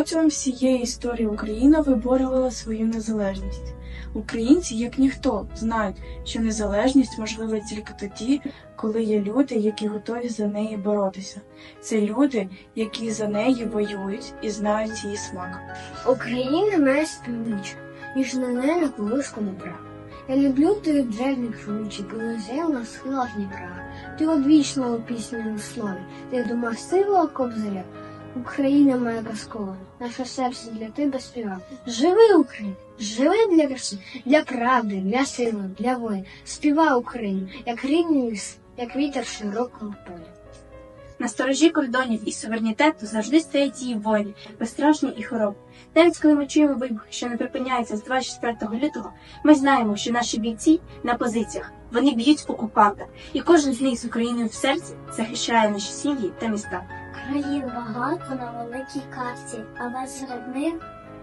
Протягом всієї історії Україна виборювала свою незалежність. Українці, як ніхто, знають, що незалежність можлива тільки тоді, коли є люди, які готові за неї боротися. Це люди, які за неї воюють і знають її смак. Україна має співничу, ніж на неї колишку не прав. Я люблю твої древніх ручі, полозив на схилах Дніпра. Ти одвічна у пісняному слові, ти дома сила кобзаря. Україна моя казкова, наше серце для тебе співа. Живи, Україна, живи для краси, для правди, для сили, для волі. Співа Україна, як рідний як вітер широкого поля. На сторожі кордонів і суверенітету завжди стоять її воїни, безстрашні і хоробі. Навіть коли ми чуємо вибух, що не припиняється з 24 лютого, ми знаємо, що наші бійці на позиціях вони б'ють окупанта, і кожен з них з Україною в серці захищає наші сім'ї та міста. Країн багато на великій карті, але серед них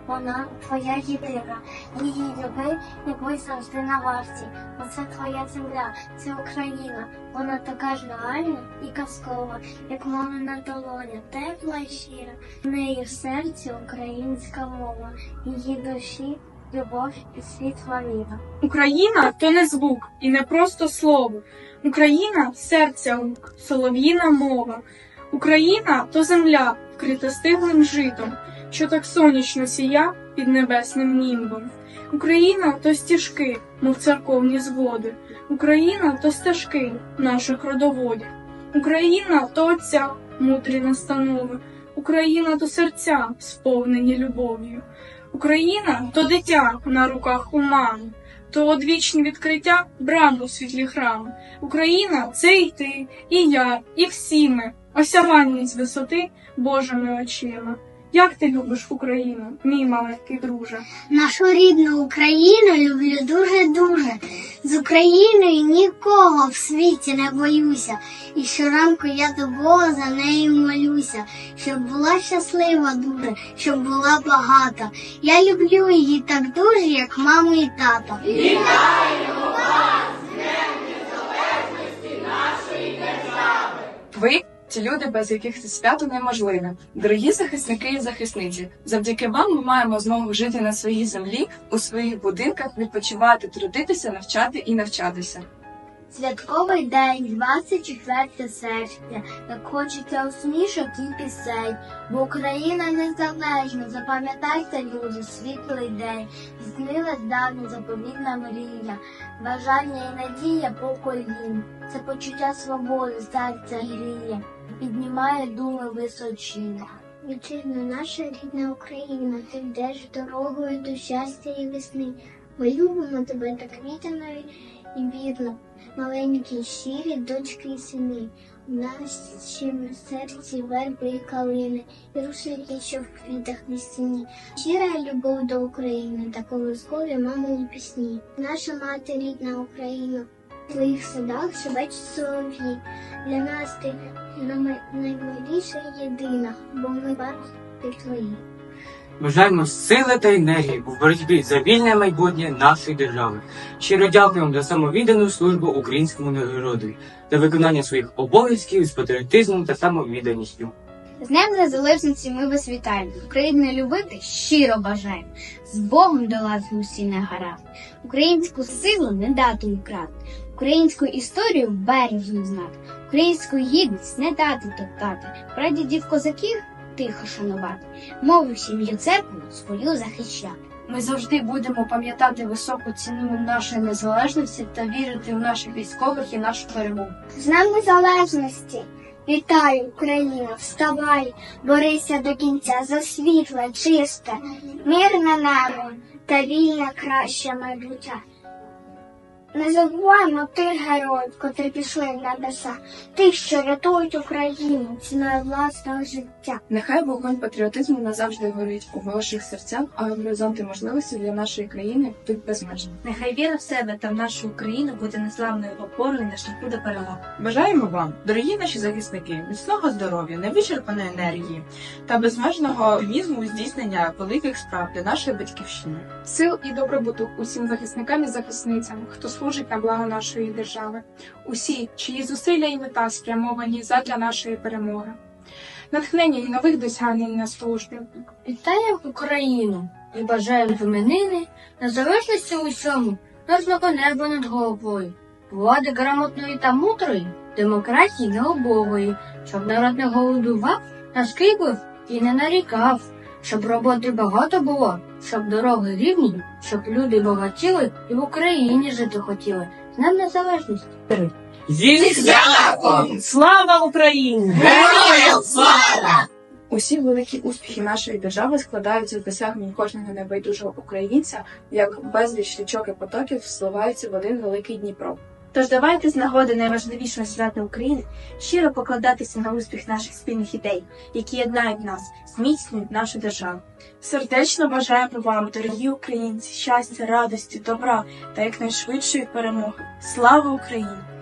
вона твоя єдина. Її люби, як ви завжди на варті. Оце твоя земля, це Україна. Вона така ж реальна і казкова, як мамина долоня, тепла і щира. В неї в серці українська мова, її душі. Любов і світла віра. Україна то не звук і не просто слово. Україна серця лук, солов'їна мова. Україна то земля, вкрита стиглим житом, що так сонячно сія під небесним німбом. Україна то стіжки, мов церковні зводи. Україна то стежки наших родоводів. Україна то отця, мудрі настанови. Україна то серця, сповнені любов'ю. Україна то дитя на руках у мами, то одвічні відкриття брам у світлі храму. Україна це і ти, і я, і всі ми, осяванні з висоти Божими очима. Як ти любиш Україну, мій маленький друже? Нашу рідну Україну люблю дуже-дуже. З Україною нікого в світі не боюся. І щоранку я до Бога за нею молюся, щоб була щаслива дуже, щоб була багата. Я люблю її так дуже, як маму і тата. Вітаю вас! Ви ті люди, без яких це свято неможливе. Дорогі захисники і захисниці, завдяки вам ми маємо змогу жити на своїй землі, у своїх будинках, відпочивати, трудитися, навчати і навчатися. Святковий день, 24 серпня, так хочеться усмішок і пісень, бо Україна незалежна, запам'ятайте, люди, світлий день, здійснилась давня заповітна мрія, бажання і надія поколінь, це почуття свободи, серця гріє, піднімає думи височина. Вітчизна наша рідна Україна, ти йдеш дорогою до щастя і весни. Ми любимо тебе так вітаною і вірно, маленькі щирі дочки і сини. У нашому серці верби і калини, і рушники, що в квітах стіні. Щира любов до України та колискові мамині пісні. Наша мати рідна Україна, в твоїх садах шебечуть солов'ї. Для нас ти най- наймиліша єдина, бо ми батьки твої. Бажаємо сили та енергії у боротьбі за вільне майбутнє нашої держави. Щиро дякуємо за самовіддану службу українському народу та виконання своїх обов'язків з патріотизмом та самовідданістю. З Днем Незалежності ми вас вітаємо. Україну любити щиро бажаємо. З Богом долати усі негаразди. Українську силу не дати украти. Українську історію бережно знати. Українську гідність не дати топтати. Прадідів козаків тихо шанувати. Мову сім'ю церкву свою захищати. Ми завжди будемо пам'ятати високу ціну нашої незалежності та вірити в наших військових і нашу перемогу. З Днем Незалежності! Вітаю, Україна, вставай, борися до кінця за світле, чисте, мирне небо та вільне краще майбуття. Не забуваємо тих героїв, котрі пішли в небеса, тих, що рятують Україну ціною власного життя. Нехай вогонь патріотизму назавжди горить у ваших серцях, а горизонти можливості для нашої країни тут безмежні. Нехай віра в себе та в нашу Україну буде незламною опорою на шляху до перемоги. Бажаємо вам, дорогі наші захисники, міцного здоров'я, невичерпаної енергії та безмежного оптимізму здійснення великих справ для нашої батьківщини. Сил і добробуту усім захисникам і захисницям, хто служить на благо нашої держави, усі, чиї зусилля і мета спрямовані задля нашої перемоги. натхнення і нових досягнень на службі. Вітаємо Україну і бажаємо в незалежності у всьому, неба над головою, влади грамотної та мудрої, демократії необової, щоб народ не голодував, наскиблив і не нарікав, щоб роботи багато було, щоб дороги рівні, щоб люди багатіли і в Україні жити хотіли. З Днем незалежності! Зі святом! Слава Україні! Героям слава! Усі великі успіхи нашої держави складаються з досягнень кожного небайдужого українця, як безліч річок і потоків зливаються в один великий Дніпро. Тож давайте з нагоди найважливішого свята України щиро покладатися на успіх наших спільних ідей, які єднають нас, зміцнюють нашу державу. Сердечно бажаємо вам, дорогі українці, щастя, радості, добра та якнайшвидшої перемоги. Слава Україні!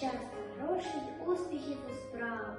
Щастя, грошей, успіхів у справах.